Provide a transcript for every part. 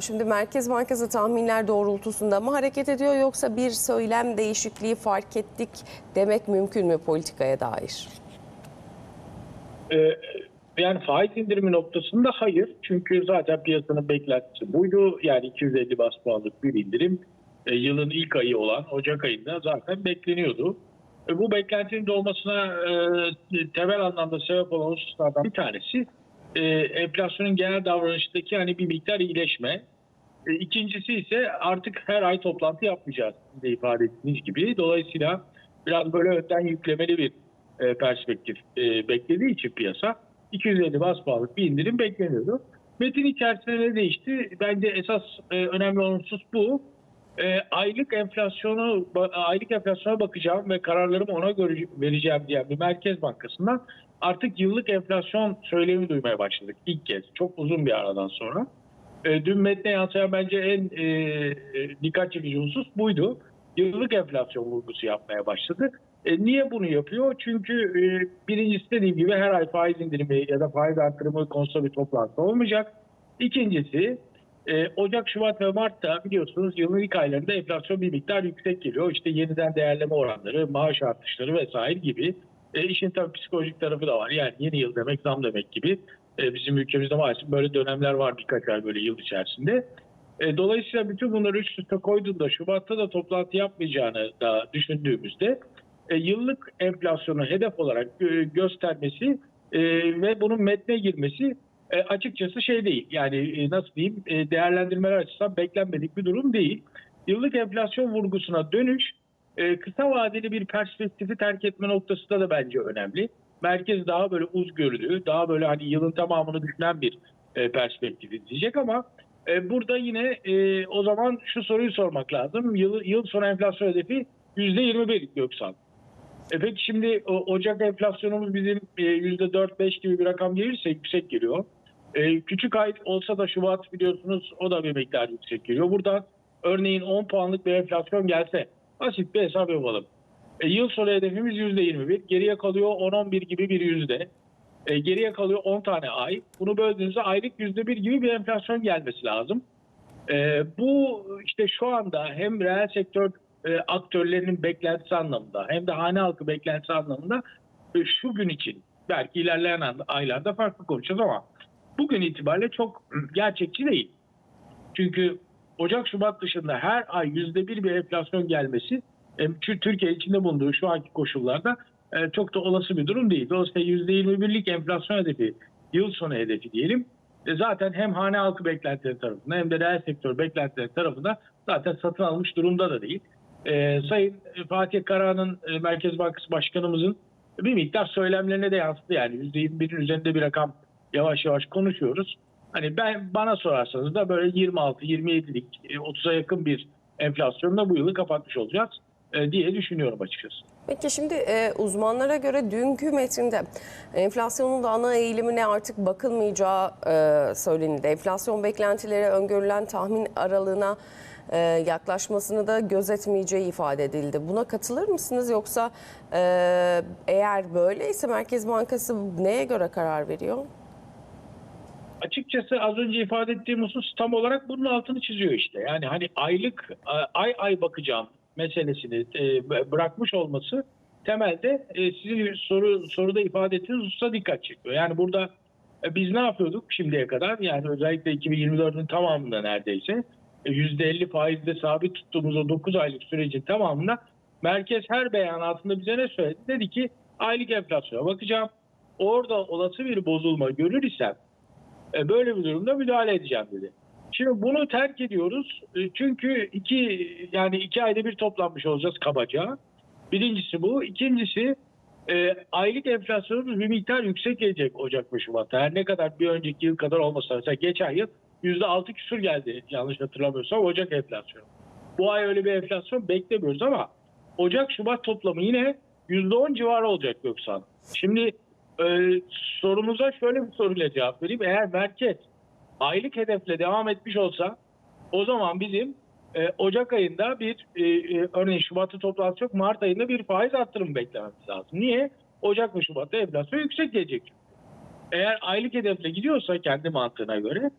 Şimdi Merkez Bankası tahminler doğrultusunda mı hareket ediyor yoksa bir söylem değişikliği fark ettik demek mümkün mü politikaya dair? Ee, yani faiz indirimi noktasında hayır. Çünkü zaten piyasanın beklentisi buydu. Yani 250 bas puanlık bir indirim e, yılın ilk ayı olan Ocak ayında zaten bekleniyordu. E, bu beklentinin dolmasına e, temel anlamda sebep olan hususlardan bir tanesi e, enflasyonun genel davranıştaki hani bir miktar iyileşme. E, İkincisi ise artık her ay toplantı yapmayacağız de ifade ettiğiniz gibi. Dolayısıyla biraz böyle önden yüklemeli bir e, perspektif e, beklediği için piyasa 250 bas puanlık bir indirim bekleniyordu. Metin içerisinde ne değişti? Bence esas e, önemli husus bu. E, aylık enflasyonu aylık enflasyona bakacağım ve kararlarımı ona göre vereceğim diyen bir Merkez Bankası'ndan artık yıllık enflasyon söylemi duymaya başladık ilk kez. Çok uzun bir aradan sonra. E, dün metne yansıyan bence en e, e, dikkat çekici husus buydu. Yıllık enflasyon vurgusu yapmaya başladı. E, niye bunu yapıyor? Çünkü e, birincisi dediğim gibi her ay faiz indirimi ya da faiz artırımı konusunda bir toplantı olmayacak. İkincisi e, Ocak, Şubat ve Mart'ta biliyorsunuz yılın ilk aylarında enflasyon bir miktar yüksek geliyor. İşte yeniden değerleme oranları, maaş artışları vesaire gibi. E, işin tabii psikolojik tarafı da var. Yani yeni yıl demek zam demek gibi. E, bizim ülkemizde maalesef böyle dönemler var birkaç ay böyle yıl içerisinde. E, dolayısıyla bütün bunları üst üste koyduğunda Şubat'ta da toplantı yapmayacağını da düşündüğümüzde e, yıllık enflasyonu hedef olarak e, göstermesi e, ve bunun metne girmesi e, açıkçası şey değil. Yani e, nasıl diyeyim e, değerlendirmeler açısından beklenmedik bir durum değil. Yıllık enflasyon vurgusuna dönüş e, kısa vadeli bir perspektifi terk etme noktasında da bence önemli. Merkez daha böyle uzgörülü, daha böyle hani yılın tamamını düşünen bir e, perspektif izleyecek ama e, burada yine e, o zaman şu soruyu sormak lazım. Yıl, yıl sonu enflasyon hedefi %21 Göksal. E peki şimdi o, Ocak enflasyonumuz bizim e, %4-5 gibi bir rakam gelirse yüksek geliyor. E, küçük ay olsa da Şubat biliyorsunuz o da bir miktar yüksek geliyor. Buradan örneğin 10 puanlık bir enflasyon gelse basit bir hesap yapalım. E, yıl sonu hedefimiz %21. Geriye kalıyor 10-11 gibi bir yüzde. E, geriye kalıyor 10 tane ay. Bunu böldüğünüzde aylık %1 gibi bir enflasyon gelmesi lazım. E, bu işte şu anda hem reel sektör e, aktörlerinin beklentisi anlamında hem de hane halkı beklentisi anlamında e, şu gün için belki ilerleyen aylarda farklı konuşacağız ama bugün itibariyle çok gerçekçi değil. Çünkü Ocak Şubat dışında her ay yüzde bir bir enflasyon gelmesi e, Tür- Türkiye içinde bulunduğu şu anki koşullarda e, çok da olası bir durum değil. Dolayısıyla yüzde yirmi birlik enflasyon hedefi yıl sonu hedefi diyelim. E, zaten hem hane halkı beklentileri tarafında hem de reel sektör beklentileri tarafında zaten satın almış durumda da değil. Sayın Fatih Karahan'ın Merkez Bankası Başkanımızın bir miktar söylemlerine de yansıdı. Yani %21'in üzerinde bir rakam yavaş yavaş konuşuyoruz. Hani ben bana sorarsanız da böyle 26-27'lik, e, 30'a yakın bir enflasyonla bu yılı kapatmış olacağız e, diye düşünüyorum açıkçası. Peki şimdi e, uzmanlara göre dünkü metinde enflasyonun da ana eğilimine artık bakılmayacağı e, söylenildi. Enflasyon beklentileri öngörülen tahmin aralığına e, yaklaşmasını da gözetmeyeceği ifade edildi. Buna katılır mısınız yoksa e, eğer böyleyse Merkez Bankası neye göre karar veriyor? Açıkçası az önce ifade ettiğim husus tam olarak bunun altını çiziyor işte. Yani hani aylık a- ay ay bakacağım meselesini e, bırakmış olması temelde e, sizin soru soruda ifade ettiğiniz hususa dikkat çekiyor. Yani burada e, biz ne yapıyorduk şimdiye kadar? Yani özellikle 2024'ün tamamında neredeyse e, %50 faizde sabit tuttuğumuz o 9 aylık sürecin tamamında merkez her beyanatında bize ne söyledi? Dedi ki aylık enflasyona bakacağım. Orada olası bir bozulma görür isem e, böyle bir durumda müdahale edeceğim dedi. Şimdi bunu terk ediyoruz. E, Çünkü iki yani iki ayda bir toplanmış olacağız kabaca. Birincisi bu. İkincisi e, aylık enflasyonumuz bir miktar yüksek gelecek Ocak ve Şubat'ta. Her ne kadar bir önceki yıl kadar olmasa. Mesela geçen yıl yüzde altı küsur geldi yanlış hatırlamıyorsam Ocak enflasyonu. Bu ay öyle bir enflasyon beklemiyoruz ama Ocak Şubat toplamı yine yüzde on civarı olacak Göksan. Şimdi e, sorumuza şöyle bir soruyla cevap vereyim. Eğer merkez aylık hedefle devam etmiş olsa o zaman bizim e, Ocak ayında bir e, e, örneğin Şubat'ta toplantı yok Mart ayında bir faiz arttırımı beklememiz lazım. Niye? Ocak ve Şubat'ta enflasyon yüksek gelecek. Eğer aylık hedefle gidiyorsa kendi mantığına göre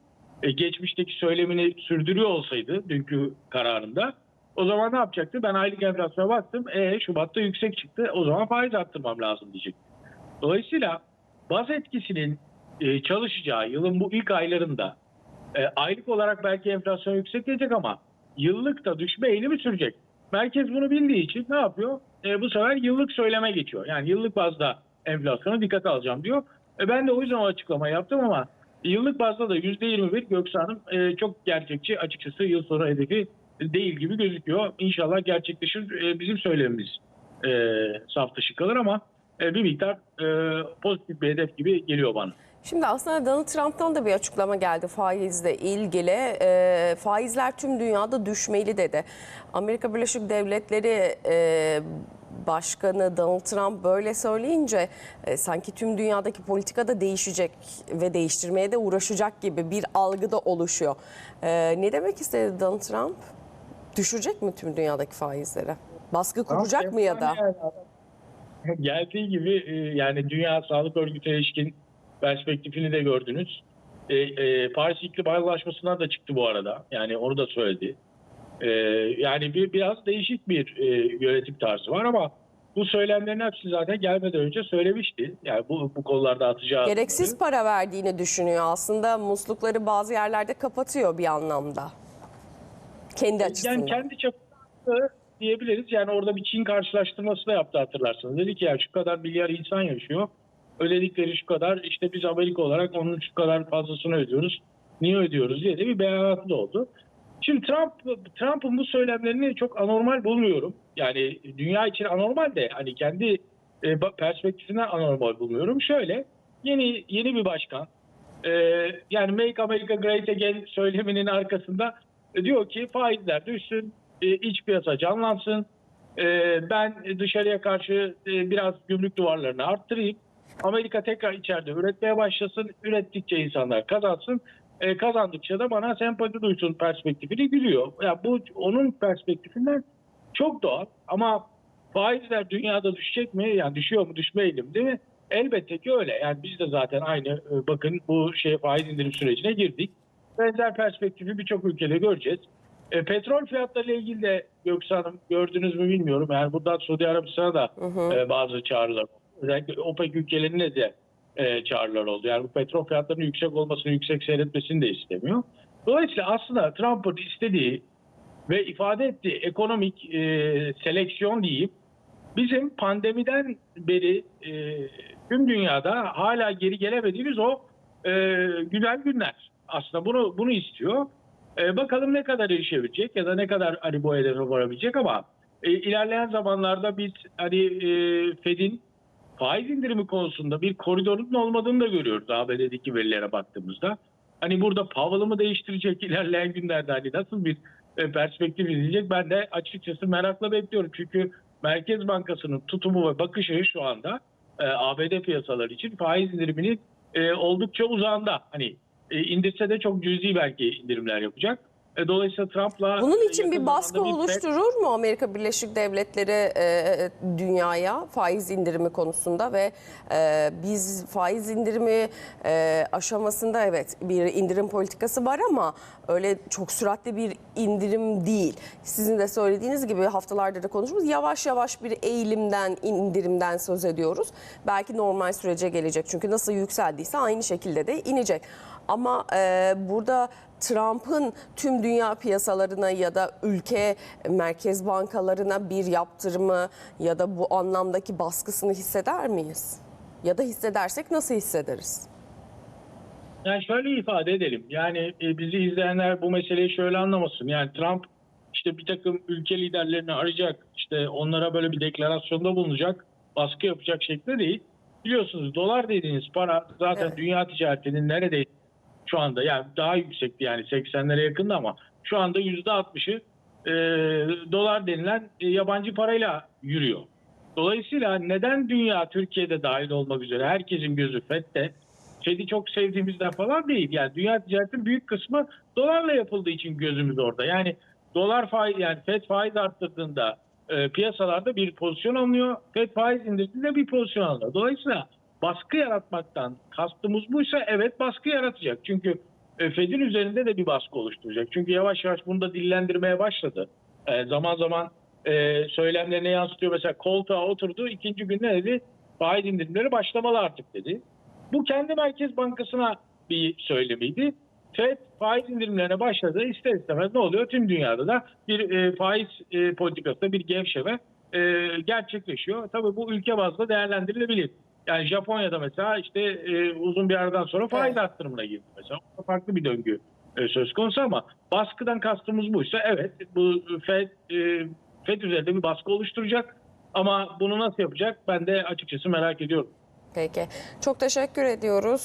e, geçmişteki söylemini sürdürüyor olsaydı dünkü kararında o zaman ne yapacaktı? Ben aylık enflasyona baktım. E Şubat'ta yüksek çıktı. O zaman faiz arttırmam lazım diyecek. Dolayısıyla baz etkisinin e, çalışacağı yılın bu ilk aylarında e, aylık olarak belki enflasyon yüksek gelecek ama yıllık da düşme eğilimi sürecek. Merkez bunu bildiği için ne yapıyor? E, bu sefer yıllık söyleme geçiyor. Yani yıllık bazda enflasyona dikkate alacağım diyor. E, ben de o yüzden o açıklama yaptım ama yıllık bazda da %21 Göksu Hanım e, çok gerçekçi açıkçası yıl sonu hedefi değil gibi gözüküyor. İnşallah gerçekleşir. E, bizim söylemimiz e, saf dışı kalır ama bir miktar e, pozitif bir hedef gibi geliyor bana. Şimdi aslında Donald Trump'tan da bir açıklama geldi faizle ilgili. E, faizler tüm dünyada düşmeli dedi. Amerika Birleşik Devletleri e, Başkanı Donald Trump böyle söyleyince e, sanki tüm dünyadaki politika da değişecek ve değiştirmeye de uğraşacak gibi bir algı da oluşuyor. E, ne demek istedi Donald Trump? Düşürecek mi tüm dünyadaki faizleri? Baskı kuracak mı ya da? Geldiği gibi e, yani Dünya Sağlık Örgütü'ne ilişkin perspektifini de gördünüz. E, e, Paris İklim Anlaşması'ndan da çıktı bu arada. Yani onu da söyledi. E, yani bir biraz değişik bir e, yönetim tarzı var ama bu söylemlerin hepsi zaten gelmeden önce söylemişti. Yani bu, bu konularda atacağı Gereksiz adımları. para verdiğini düşünüyor. Aslında muslukları bazı yerlerde kapatıyor bir anlamda. Kendi açısından. Yani kendi çapında diyebiliriz. Yani orada bir Çin karşılaştırması da yaptı hatırlarsınız. Dedi ki ya şu kadar milyar insan yaşıyor. Ödedikleri şu kadar işte biz Amerika olarak onun şu kadar fazlasını ödüyoruz. Niye ödüyoruz diye de bir beyanatı da oldu. Şimdi Trump Trump'ın bu söylemlerini çok anormal bulmuyorum. Yani dünya için anormal de hani kendi e, perspektifinden anormal bulmuyorum. Şöyle yeni yeni bir başkan e, yani Make America Great Again söyleminin arkasında e, diyor ki faizler düşsün, e, iç piyasa canlansın, e, ben dışarıya karşı e, biraz gümrük duvarlarını arttırayım. Amerika tekrar içeride üretmeye başlasın, ürettikçe insanlar kazansın, e, kazandıkça da bana sempati duysun perspektifini gülüyor. Ya bu onun perspektifinden çok doğal ama faizler dünyada düşecek mi? Yani düşüyor mu, düşme eğilimde mi? Elbette ki öyle. Yani biz de zaten aynı e, bakın bu şey faiz indirim sürecine girdik. Benzer perspektifi birçok ülkede göreceğiz. E, petrol fiyatlarıyla ilgili de Göksu Hanım gördünüz mü bilmiyorum. Yani buradan Suudi Arabistan'a da e, bazı çağrılar. Özellikle OPEC ülkelerine de e, çağrılar oldu. Yani bu petrol fiyatlarının yüksek olmasını, yüksek seyretmesini de istemiyor. Dolayısıyla aslında Trump'ın istediği ve ifade ettiği ekonomik e, seleksiyon diyeyim bizim pandemiden beri e, tüm dünyada hala geri gelemediğimiz o e, güzel günler. Aslında bunu bunu istiyor. E, bakalım ne kadar erişebilecek ya da ne kadar hani bu hedefe varabilecek ama e, ilerleyen zamanlarda biz hani e, Fed'in faiz indirimi konusunda bir koridorun olmadığını da görüyoruz ABD'deki verilere baktığımızda. Hani burada Powell'ı mı değiştirecek ilerleyen günlerde hani nasıl bir e, perspektif izleyecek ben de açıkçası merakla bekliyorum. Çünkü Merkez Bankası'nın tutumu ve bakışı şu anda e, ABD piyasaları için faiz indiriminin e, oldukça uzağında. Hani e, indirse de çok cüzi belki indirimler yapacak. E, dolayısıyla Trump'la Bunun için yakın bir baskı bir oluşturur mu Amerika Birleşik Devletleri e, dünyaya faiz indirimi konusunda ve e, biz faiz indirimi e, aşamasında evet bir indirim politikası var ama öyle çok süratli bir indirim değil. Sizin de söylediğiniz gibi haftalardır da konuşmuş yavaş yavaş bir eğilimden indirimden söz ediyoruz. Belki normal sürece gelecek çünkü nasıl yükseldiyse aynı şekilde de inecek. Ama e, burada Trump'ın tüm dünya piyasalarına ya da ülke merkez bankalarına bir yaptırımı ya da bu anlamdaki baskısını hisseder miyiz? Ya da hissedersek nasıl hissederiz? Yani şöyle ifade edelim. Yani e, bizi izleyenler bu meseleyi şöyle anlamasın. Yani Trump işte bir takım ülke liderlerini arayacak, işte onlara böyle bir deklarasyonda bulunacak, baskı yapacak şeklinde değil. Biliyorsunuz dolar dediğiniz para zaten Evet. dünya ticaretinin neredeyse şu anda yani daha yüksekti yani 80'lere yakındı ama şu anda %60'ı e, dolar denilen e, yabancı parayla yürüyor. Dolayısıyla neden dünya Türkiye'de dahil olmak üzere herkesin gözü FED'de Fed'i çok sevdiğimizden falan değil. Yani dünya ticaretinin büyük kısmı dolarla yapıldığı için gözümüz orada. Yani dolar faiz yani Fed faiz arttırdığında e, piyasalarda bir pozisyon alınıyor. Fed faiz indirdiğinde bir pozisyon alınıyor. Dolayısıyla baskı yaratmaktan kastımız buysa evet baskı yaratacak. Çünkü e, Fed'in üzerinde de bir baskı oluşturacak. Çünkü yavaş yavaş bunu da dillendirmeye başladı. E, zaman zaman e, söylemlerine yansıtıyor. Mesela koltuğa oturdu. ikinci gün ne dedi? Faiz indirimleri başlamalı artık dedi. Bu kendi Merkez Bankası'na bir söylemiydi. FED faiz indirimlerine başladı. İster istemez ne oluyor? Tüm dünyada da bir e, faiz e, politikasında bir gevşeme e, gerçekleşiyor. Tabii bu ülke bazında değerlendirilebilir. Yani Japonya'da mesela işte e, uzun bir aradan sonra faiz Evet. arttırımına girdi mesela. O farklı bir döngü e, söz konusu ama baskıdan kastımız buysa evet bu FED, e, FED üzerinde bir baskı oluşturacak. Ama bunu nasıl yapacak ben de açıkçası merak ediyorum. Peki. Çok teşekkür ediyoruz.